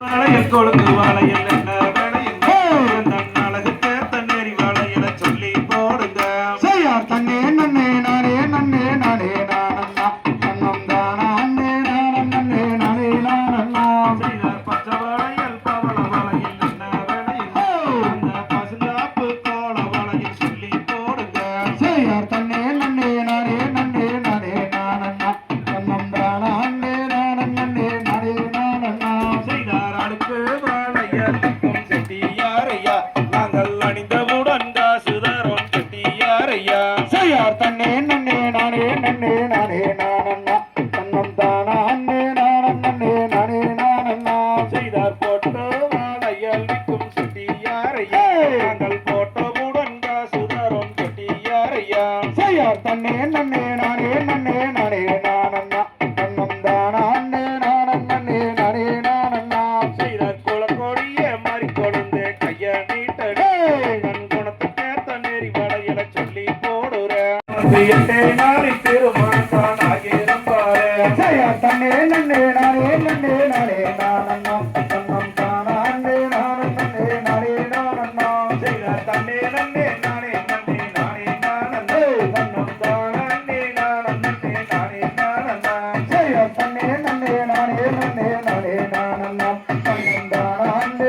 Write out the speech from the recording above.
என் கொடுக்கு வாழ என்ன நன்னே நன்னே நானே நன்னே நானே நானண்ணா. தன்னம் தானா அண்ணே நானன் நன்னே நானே நானண்ணா. செய்தார் போட்டோ வாழையால் விற்கும் சுட்டியாரையா. நாங்கள் போட்டோவுடன் காசு தரும் கட்டியாரையா செய்யார் தன்னே நன்னே நானே நன்னே நானே பிரியத்தை நாடி திருமணம் தான் ஆகியிருப்பாரே தன்னே நன்னே நானே நன்னே நானே நானண்ணம் தன்னம் தானே நானே நன்னே நானே நானண்ணம் தன்னே நன்னே நானே நன்னே நானே நானண்ணே தன்னம் தானே நானண்ணே நானே நானண்ணா தன்னே நன்னே நானே நன்னே நானே நானண்ணம் தன்னம் தானே